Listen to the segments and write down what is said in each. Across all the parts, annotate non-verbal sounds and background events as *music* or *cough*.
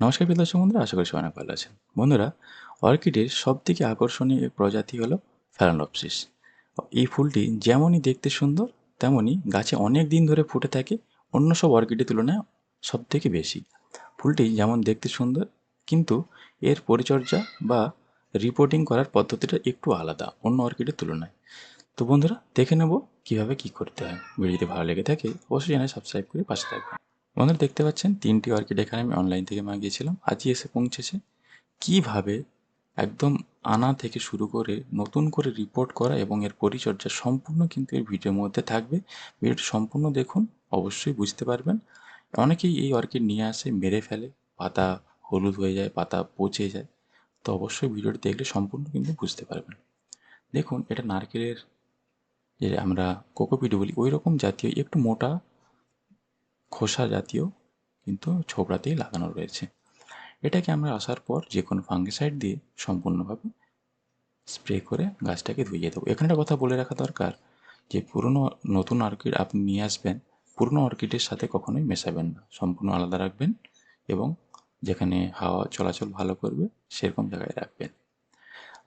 নমস্কার দর্শক বন্ধুরা, আশা করি অনেক ভালো আছেন। বন্ধুরা, অর্কিডের সব থেকে আকর্ষণীয় প্রজাতি হলো ফ্যারানলপসিস এই ফুলটি যেমনই দেখতে সুন্দর, তেমনই গাছে অনেক দিন ধরে ফুটে থাকে, অন্য সব অর্কিডের তুলনায় সব থেকে বেশি। ফুলটি যেমন দেখতে সুন্দর, কিন্তু এর পরিচর্যা বা রিপোর্টিং করার পদ্ধতিটা একটু আলাদা, অন্য অর্কিডের তুলনায়। তো বন্ধুরা, দেখে নেব কীভাবে কী করতে হয়। ভিডিওটি ভালো লেগে থাকে, অবশ্যই চ্যানেল সাবস্ক্রাইব করে পাশে থাকবেন। বন্ধুরা দেখতে পাচ্ছেন, তিনটি অর্কিড এখানে আমি অনলাইন থেকে মাগিয়েছিলাম। আজই এসে পৌঁছেছে। কীভাবে একদম আনা থেকে শুরু করে নতুন করে রিপোর্ট করা এবং এর পরিচর্যা সম্পূর্ণ কিন্তু এই ভিডিওর মধ্যে থাকবে। ভিডিওটি সম্পূর্ণ দেখুন, অবশ্যই বুঝতে পারবেন। অনেকেই এই অর্কিড নিয়ে আসে, মেরে ফেলে, পাতা হলুদ হয়ে যায়, পাতা পচে যায়। তো অবশ্যই ভিডিওটি দেখলে সম্পূর্ণ কিন্তু বুঝতে পারবেন। দেখুন, এটা নারকেলের যে আমরা কোকোপিট বলি ওই রকম জাতীয়, একটু মোটা খোসা জাতীয় কিন্তু ছোবড়াতেই লাগানো রয়েছে। এটাকে আমরা আসার পর যে কোনো ফাঙ্গিসাইড দিয়ে সম্পূর্ণভাবে স্প্রে করে গাছটাকে ধুইয়ে দেবো। এখানে একটা কথা বলে রাখা দরকার যে পুরনো, নতুন অর্কিড আপনি নিয়ে আসবেন, পুরনো অর্কিডের সাথে কখনোই মেশাবেন না। সম্পূর্ণ আলাদা রাখবেন এবং যেখানে হাওয়া চলাচল ভালো করবে সেরকম জায়গায় রাখবেন।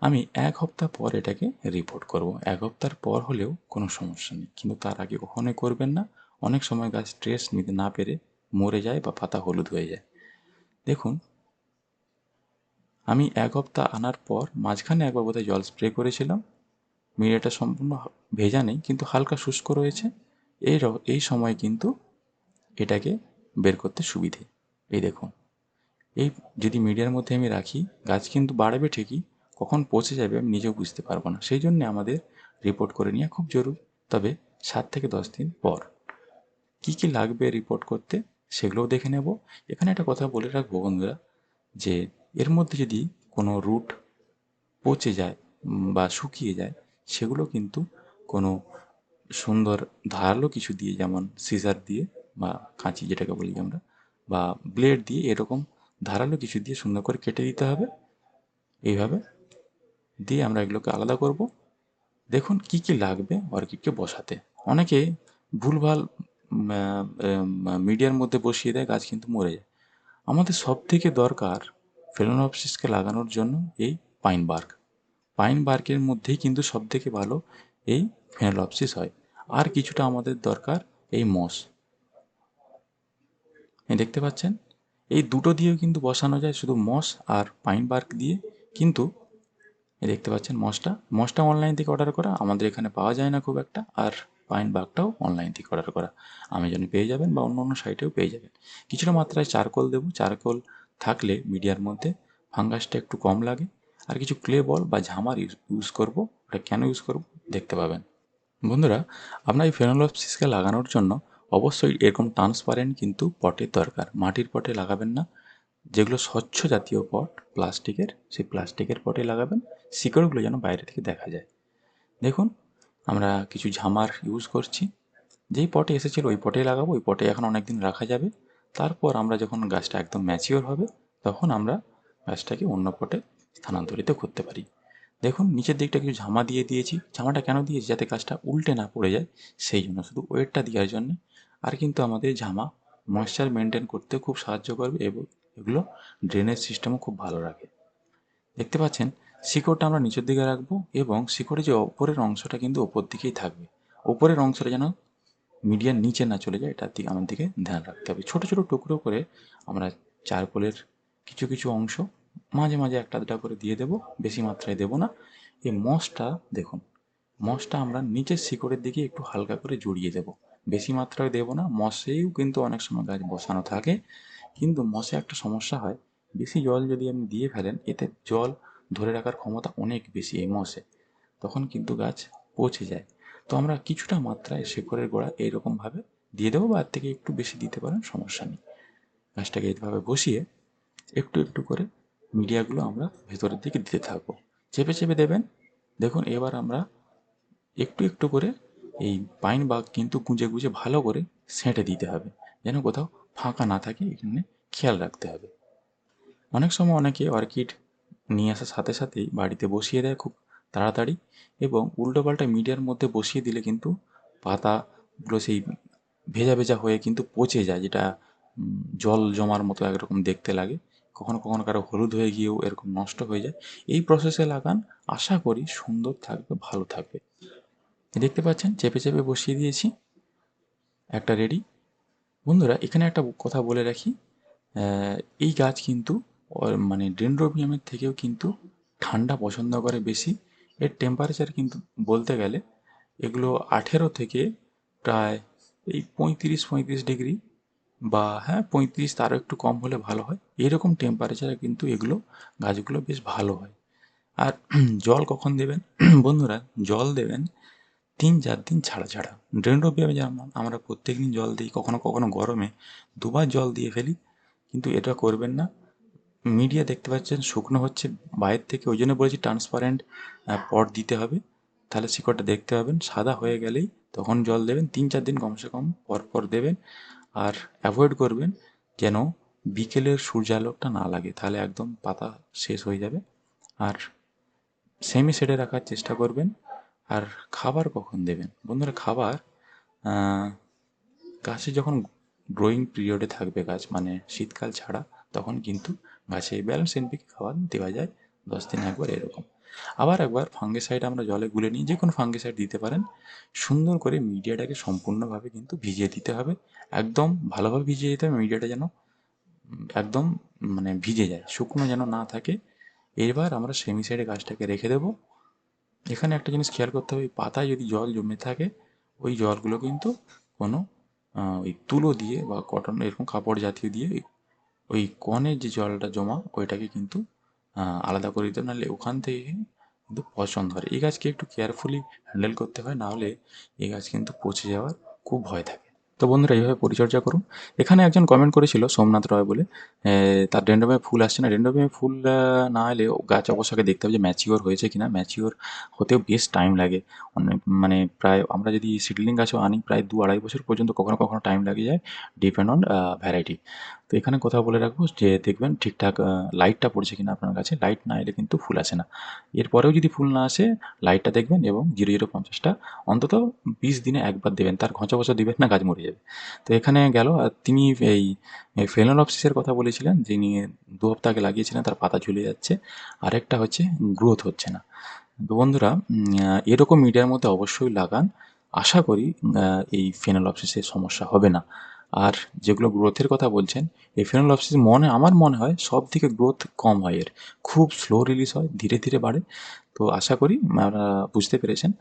আমি এক হপ্তাহ পর এটাকে রিপোর্ট করব। এক হপ্তার পর হলেও কোনো সমস্যা নেই। কিন্তু তার আগে কখনোই করবেন না। অনেক সময় গাছ স্ট্রেস নিতে না পেরে মরে যায় বা পাতা হলুদ হয়ে যায়। দেখুন, আমি এক হপ্তাহ আনার পর মাঝখানে একবার বোধহয় জল স্প্রে করেছিলাম। মিডিয়াটা সম্পূর্ণ ভেজা নেই, কিন্তু হালকা শুষ্ক রয়েছে। এই এই সময় কিন্তু এটাকে বের করতে সুবিধে। এই দেখুন, এই যদি মিডিয়ার মধ্যে আমি রাখি, গাছ কিন্তু বাড়বে ঠিকই, কখন পচে যাবে আমি নিজেও বুঝতে পারব না। সেই জন্যে আমাদের রিপোর্ট করে নেওয়া খুব জরুরি। তবে সাত থেকে দশ দিন পর। কী কী লাগবে রিপোর্ট করতে, সেগুলোও দেখে নেব। এখানে একটা কথা বলে রাখব বন্ধুরা, যে এর মধ্যে যদি কোনো রুট পচে যায় বা শুকিয়ে যায়, সেগুলো কিন্তু কোনো সুন্দর ধারালো কিছু দিয়ে, যেমন সিজার দিয়ে বা কাঁচি যেটাকে বলি আমরা, বা ব্লেড দিয়ে এরকম ধারালো কিছু দিয়ে সুন্দর করে কেটে দিতে হবে। এইভাবে দিয়ে আমরা এগুলোকে আলাদা করব। দেখুন কি কি লাগবে অর্কিডকে বসাতে। অনেকে ভুলভাল মিডিয়ার মধ্যে বসিয়ে দেয়, গাছ কিন্তু মরে যায়। আমাদের সব থেকে দরকার ফেলোনপসিসকে লাগানোর জন্য এই পাইন বার্ক। পাইন বার্কের মধ্যেই কিন্তু সব থেকে ভালো এই ফেনোলপসিস হয়। আর কিছুটা আমাদের দরকার এই মস। দেখতে পাচ্ছেন? এই দুটো দিয়েও কিন্তু বসানো যায় শুধু মস আর পাইন বার্ক দিয়ে। কিন্তু দেখতে পাচ্ছেন মসটা? মসটা অনলাইন থেকে অর্ডার করা, আমাদের এখানে পাওয়া যায় না খুব একটা। আর পাইন বাগটাও অনলাইন থেকে অর্ডার করা। আমাজনে পেয়ে যাবেন বা অন্য অন্য সাইটেও পেয়ে যাবেন। কিছুটা মাত্রায় চারকোল দেবো। চারকোল থাকলে মিডিয়ার মধ্যে ফাঙ্গাসটা একটু কম লাগে। আর কিছু ক্লে বল বা ঝামার ইউজ করব। ওটা কেন ইউজ করব দেখতে পাবেন। বন্ধুরা, আপনার এই ফেনোলপসিসকে লাগানোর জন্য অবশ্যই এরকম ট্রান্সপারেন্ট কিন্তু পটের দরকার। মাটির পটে লাগাবেন না। যেগুলো স্বচ্ছ জাতীয় পট প্লাস্টিকের সেই প্লাস্টিকের পটে লাগাবেন। শিকড়গুলো যেন বাইরে থেকে দেখা যায়। দেখুন আমরা কিছু ঝামার ইউজ করছি। যেই পটে এসেছিল ওই পটে লাগাবো, ওই পটে এখন অনেক দিন রাখা যাবে। তারপর আমরা যখন গাছটা একদম ম্যাচিওর হবে, তখন আমরা গাছটাকে অন্য পটে স্থানান্তরিত করতে পারি। দেখুন, নিচের দিকটা কিছু ঝামা দিয়ে দিয়েছি। ঝামাটা কেন দিয়েছি? যাতে গাছটা উল্টে না পড়ে যায়, সেই জন্য শুধু ওয়েটটা দেওয়ার জন্যে। আর কিন্তু আমাদের ঝামা ময়েশ্চার মেনটেন করতে খুব সাহায্য করবে এবং এগুলো ড্রেনেজ সিস্টেমও খুব ভালো রাখে। দেখতে পাচ্ছেন শিকড়টা আমরা নিচের দিকে রাখব এবং শিকড়ের যে ওপরের অংশটা কিন্তু ওপর দিকেই থাকবে। ওপরের অংশটা যেন মিডিয়ার নিচে না চলে যায়, এটার দিকে আমার দিকে ধ্যান রাখতে হবে। ছোটো ছোটো টুকরো করে আমরা চারকোলের কিছু কিছু অংশ মাঝে মাঝে একটা, দুটা করে দিয়ে দেবো, বেশি মাত্রায় দেবো না। এই মশটা দেখুন মশটা আমরা নিচের শিকড়ের দিকে একটু হালকা করে জড়িয়ে দেবো। বেশি মাত্রায় দেবো না মশেও কিন্তু অনেক সময় গাছ বসানো থাকে। কিন্তু মশে একটা সমস্যা হয়, বেশি জল যদি আপনি দিয়ে ফেলেন, এতে জল ধরে রাখার ক্ষমতা অনেক বেশি এই মশে তখন কিন্তু গাছ পচে যায়। তো আমরা কিছুটা মাত্রায় শেকড়ের গোড়া এইরকমভাবে দিয়ে দেবো বা এর থেকে একটু বেশি দিতে পারেন, সমস্যা নেই। গাছটাকে এইভাবে বসিয়ে একটু একটু করে মিডিয়াগুলো আমরা ভেতরের দিকে দিতে থাকব। চেপে চেপে দেবেন। দেখুন, এবার আমরা একটু একটু করে এই পাইন বাগ কিন্তু গুঁজে গুঁজে ভালো করে সেঁটে দিতে হবে। যেন কোথাও ফাঁকা না থাকে, এখানে খেয়াল রাখতে হবে। অনেক সময় অনেকে অর্কিড নিয়ে আসার সাথে সাথেই বাড়িতে বসিয়ে দেয় খুব তাড়াতাড়ি এবং উল্টোপাল্টা মিডিয়ার মধ্যে বসিয়ে দিলে কিন্তু পাতাগুলো সেই ভেজা ভেজা হয়ে কিন্তু পচে যায়, যেটা জল জমার মতো একরকম দেখতে লাগে। কখনো কখনো কারও হলুদ হয়ে গিয়েও এরকম নষ্ট হয়ে যায়। এই প্রসেসে লাগান, আশা করি সুন্দর থাকবে, ভালো থাকবে। দেখতে পাচ্ছেন, চেপে চেপে বসিয়ে দিয়েছি। একটা রেডি বন্ধুরা, এখানে একটা কথা বলে রাখি। এই গাছ কিন্তু মানে ডেন্ড্রোবিয়ামের থেকেও কিন্তু ঠান্ডা পছন্দ করে বেশি। এর টেম্পারেচার কিন্তু বলতে গেলে এগুলো আঠেরো থেকে প্রায় এই পঁয়ত্রিশ পঁয়ত্রিশ ডিগ্রি বা হ্যাঁ পঁয়ত্রিশ তারও একটু কম হলে ভালো হয়। এরকম টেম্পারেচারে কিন্তু এগুলো গাছগুলো বেশ ভালো হয়। আর *clears throat* জল কখন দেবেন? *clears throat* বন্ধুরা, জল দেবেন তিন চার দিন ছাড়া ছাড়া। ড্রেন্ড্রোবিয়ামে যেমন আমরা প্রত্যেক দিন জল দিই, কখনো কখনো গরমে দুবার জল দিয়ে ফেলি, কিন্তু এটা করবেন না। মিডিয়া দেখতে পাচ্ছেন, শুকনো হচ্ছে বাইরের থেকে ওই জন্য বলেছি ট্রান্সপারেন্ট পট দিতে হবে। তাহলে শিকড়টা দেখতে পাবেন, সাদা হয়ে গেলেই তখন জল দেবেন, তিন চার দিন কমসে কম পর পর দেবেন আর অ্যাভয়েড করবেন যেন বিকেলের সূর্যালোকটা না লাগে, তাহলে একদম পাতা শেষ হয়ে যাবে। আর সেমি শেডে রাখার চেষ্টা করবেন, আর খাবার কখন দেবেন? বন্ধুরা, খাবার গাছে যখন গ্রোয়িং পিরিয়ডে থাকবে গাছ মানে শীতকাল ছাড়া, তখন কিন্তু গাছে ব্যালেন্স এনপিকে খাবার দেওয়া যায়। দশ দিন একবার এরকম। আবার একবার ফাঙ্গিসাইড আমরা জলে গুলে নিই যে কোনো ফাঙ্গিসাইড দিতে পারেন। সুন্দর করে মিডিয়াটাকে সম্পূর্ণভাবে কিন্তু ভিজিয়ে দিতে হবে। একদম ভালোভাবে ভিজিয়ে দিতে হবে, মিডিয়াটা যেন একদম মানে ভিজে যায়, শুকনো যেন না থাকে। এবার আমরা সেমি সাইডে গাছটাকে রেখে দেবো। এখানে একটা জিনিস খেয়াল করতে হবে পাতায় যদি জল জমে থাকে, ওই জলগুলো কিন্তু কোনো ওই তুলো দিয়ে বা কটন এরকম কাপড় জাতীয় দিয়ে ওই- কনের যে জলটা জমা, ওইটাকে কিন্তু আলাদা করে দিতে নাহলে ওখান থেকে কিন্তু পছন্দ হয় এই গাছকে একটু কেয়ারফুলি হ্যান্ডেল করতে হয়, নাহলে এই গাছ কিন্তু পচে যাওয়ার খুব ভয় থাকে। তো বন্ধুরা, এইভাবে পরিচর্যা করুন। এখানে একজন কমেন্ট করেছিল সোমনাথ রয় বলে তার ডেন্ডোমে ফুল আসছে না। ডেন্ডোমে ফুল না এলে গাছ অবশ্যই দেখতে হবে যে ম্যাচিওর হয়েছে কি না ম্যাচিওর হতেও বেশ টাইম লাগে। অনেক মানে প্রায় আমরা যদি সিডলিং গাছও আনি, প্রায় দু আড়াই বছর পর্যন্ত কখনো কখনো টাইম লাগে যায় ডিপেন্ড অন ভ্যারাইটি তো এখানে কথা বলে রাখব যে, দেখবেন ঠিকঠাক লাইটটা পড়ছে কিনা আপনার কাছে লাইট না এলে কিন্তু ফুল আসে না। এরপরেও যদি ফুল না আসে লাইটটা দেখবেন এবং জিরো জিরো পঞ্চাশটা অন্তত বিশ দিনে একবার দেবেন। তার ঘঁচা বছর দেবেন না, গাছ মরে যাবে। তো এখানে গেল, আর তিনি এই ফেনোলপসিসের কথা বলেছিলেন, যিনি দু হপ্তাহ আগে লাগিয়েছিলেন, তার পাতা ঝুলে যাচ্ছে। আরেকটা হচ্ছে, গ্রোথ হচ্ছে না। তো বন্ধুরা এরকম মিডিয়ার মধ্যে অবশ্যই লাগান। আশা করি এই ফেনোলপসিসের সমস্যা হবে না। আর যেগুলো গ্রোথের কথা বলছেন, এই ফেনোলপসিস মনে, আমার মনে হয় সব থেকে গ্রোথ কম হয় এর। খুব স্লো রিলিজ হয়, ধীরে ধীরে বাড়ে। তো আশা করি, আপনারা বুঝতে পেরেছেন।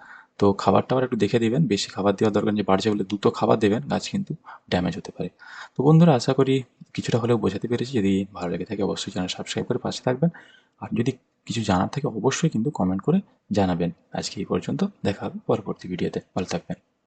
তো খাবারটা আবার একটু দেখে দেবেন। বেশি খাবার দেওয়ার দরকার যে বাড়ছে বলে দুটো খাবার দেবেন, গাছ কিন্তু ড্যামেজ হতে পারে। তো বন্ধুরা, আশা করি কিছুটা হলেও বোঝাতে পেরেছি। যদি ভালো লেগে থাকে অবশ্যই চ্যানেল সাবস্ক্রাইব করে পাশে থাকবেন। আর যদি কিছু জানার থাকে অবশ্যই কিন্তু কমেন্ট করে জানাবেন। আজকে এই পর্যন্ত দেখা হবে পরবর্তী ভিডিওতে ভালো থাকবেন।